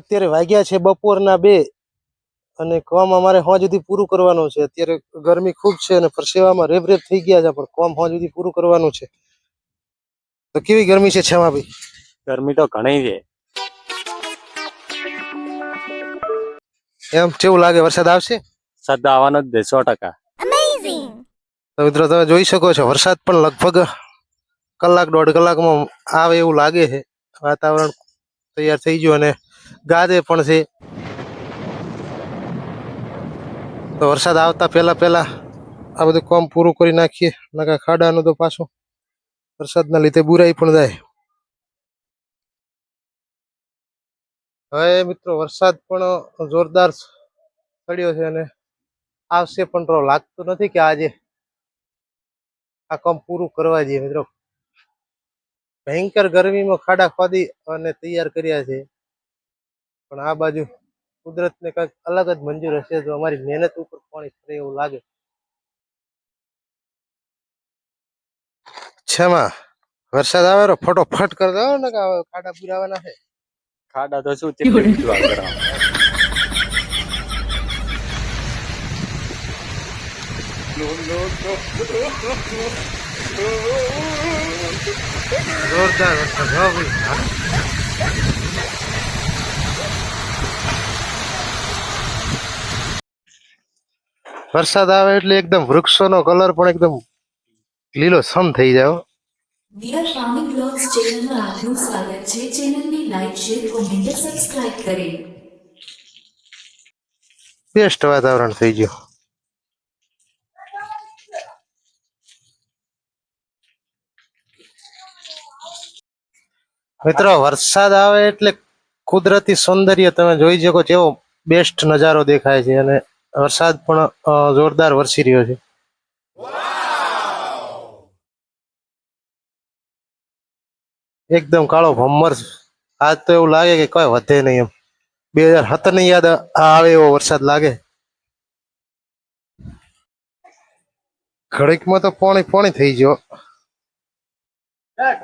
અત્યારે વાગ્યા છે બપોરના બે અને કોમ અમારે હોજ સુધી પૂરું કરવાનું છે. અત્યારે ગરમી ખૂબ છે અને પરસેવામાં રેબ રેબ થઈ ગયા છે પણ કોમ હોજ સુધી પૂરું કરવાનું છે. તો કેવી ગરમી છે છેમાભાઈ ગરમી તો ઘણી છે. એમ કેવું લાગે? વરસાદ આવશે? સદ્દા આવવાનો જ દે સો ટકા. તો મિત્રો તમે જોઈ શકો છો વરસાદ પણ લગભગ કલાક દોઢ કલાકમાં આવે એવું લાગે છે. વાતાવરણ તૈયાર થઈ ગયું અને ગાદે પણ છે. તો વરસાદ આવતા પહેલા પહેલા આ બધું કામ પૂરું કરી નાખીએ. નકા ખાડાનું તો પાછું વરસાદના લીધે બુરાઈ પણ જાય. હવે મિત્રો વરસાદ પણ જોરદાર પડ્યો છે અને આવશે પણ તો લાગતું નથી કે આજે આ કામ પૂરું કરવા જઈએ મિત્રો. ભયંકર ગરમીમાં ખાડા ખોદી અને તૈયાર કર્યા છે. પણ આ બાજુ કુદરતને કંઈક અલગ જ મંજૂર હશે તો અમારી મહેનત ઉપર પાણી ફરે એવું લાગે. છેમાં વરસાદ આવે તો ફટોફટ કરી દો ને કે આ ખાડા પુરાવાના છે. ખાડા તો શું ચેટલી વિશ્વાસ કરવા જોરદાર વરસાદ હો ભાઈ. વરસાદ આવે એટલે એકદમ વૃક્ષોનો કલર પણ એકદમ લીલો સમ થઈ જાય ડિયર ફાર્મિંગ બ્લોગ્સ ચેનલમાં આપનું સ્વાગત છે. ચેનલને લાઈક શેર કોમેન્ટ સબસ્ક્રાઇબ કરે. બેસ્ટ વાતાવરણ થઈ ગયું. મિત્રો વરસાદ આવે એટલે કુદરતી સૌંદર્ય તમે જોઈ શકો છો એવો બેસ્ટ નજારો દેખાય છે અને વરસાદ પણ જોરદાર વરસી રહ્યો છે. એકદમ કાળો ભમ્મર આજ તો એવું લાગે કે કોઈ વધે નહીં એમ. બે હજાર સત્તરની યાદ આવે એવો વરસાદ લાગે. ઘડીકમાં તો પાણી પાણી થઈ ગયો. આ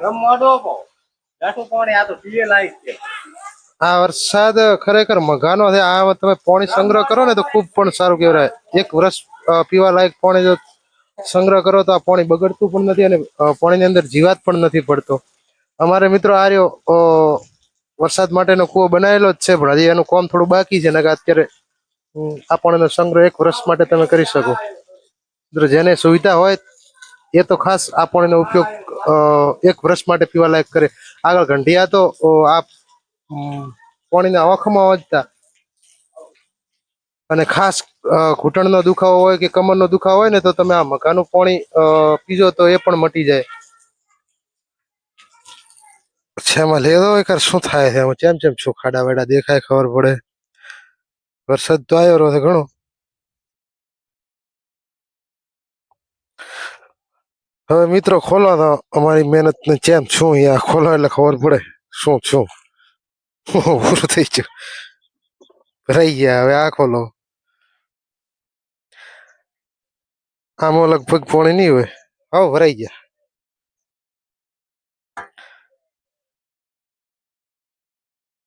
વરસાદ ખરેખર મઘાનો છે. આ તમે પાણી સંગ્રહ કરો ને તો ખૂબ પણ સારું કહેવાય. એક વર્ષ પીવા લાયક પાણી જો સંગ્રહ કરો તો આ પાણી બગડતું પણ નથી અને પાણીની અંદર જીવાત પણ નથી પડતો. અમારે મિત્રો આ રહ્યો વરસાદ માટેનો કૂવો બનાવેલો જ છે, પણ હજી એનું કામ થોડું બાકી છે. ને અત્યારે આ પાણીનો સંગ્રહ એક વર્ષ માટે તમે કરી શકો. મિત્રો, જેને સુવિધા હોય એ તો ખાસ આ પાણીનો ઉપયોગ એક વર્ષ માટે પીવા લાયક કરે. આગળ ઘંટિયા તો આ પાણીના આંખમાં વધતા. અને ખાસ ઘૂંટણનો દુખાવો હોય કે કમરનો દુખાવો હોય ને તો તમે આ મકાનું પાણી પીજો તો એ પણ મટી જાય. છેમાં લેદો કર શું થાય છે? એમાં ચેમ ચેમ છું ખાડા વાડા દેખાય ખબર પડે. વરસાદ તો આવ્યો રહ્યો છે ઘણો. હવે મિત્રો ખોલો તો અમારી મહેનત ને ચેમ છું અહીંયા. ખોલો એટલે ખબર પડે શું છું. પૂરું થઈ ગયું રહી ગયા હવે આ ખોલો આમાં લગભગ પોણી નહીં હોય હા ભરાઈ ગયા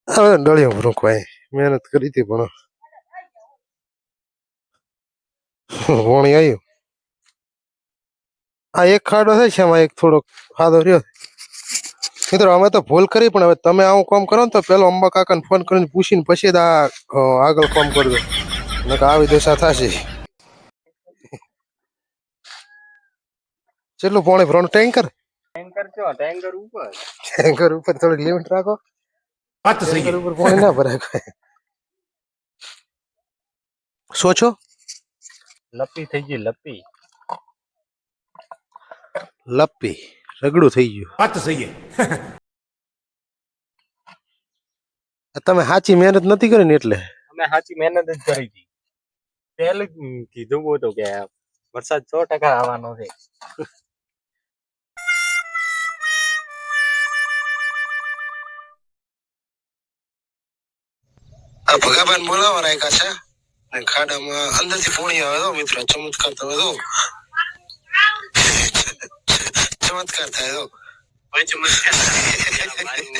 હવે ડળિયો ભરું કોઈ મહેનત કરી હતી પણ પોણી આવ્યું આ એક ખાડો છે એમાં એક થોડોક ખાધો રહ્યો મિત્રો અમે તો ભૂલ કરી પણ હવે તમે આવું કામ કરો ને તો પેલો અંબા કાકાને ફોન કરીને પૂછીને પછી જ આ અ, આગળ કામ કરજો. નકર આવી દશા થશે. કેટલું પાણી ભરવાનું ટેન્કર. ટેન્કર કયો ટેન્કર ઉપર. ટેન્કર ઉપર થોડીક લિમિટ રાખો. ટેન્કર ઉપર પાણી ના ભરાય કોઈ. શું છો? લપી થઈ ગઈ લપી લપ્પી. રગડું થઈ ગયું. વાત થઈ ગઈ. તમે સાચી મહેનત નથી કરી ને એટલે? અમે સાચી મહેનત જ કરી હતી. પહેલું કીધું હતું કે વરસાદ સો ટકા આવવાનો છે. આ ભગાભાઈ બોલાવા રાખ્યા છે. ખાડામાં અંદરથી પોણી આવે તો મિત્રો ચમત્કાર તમે Esta fue.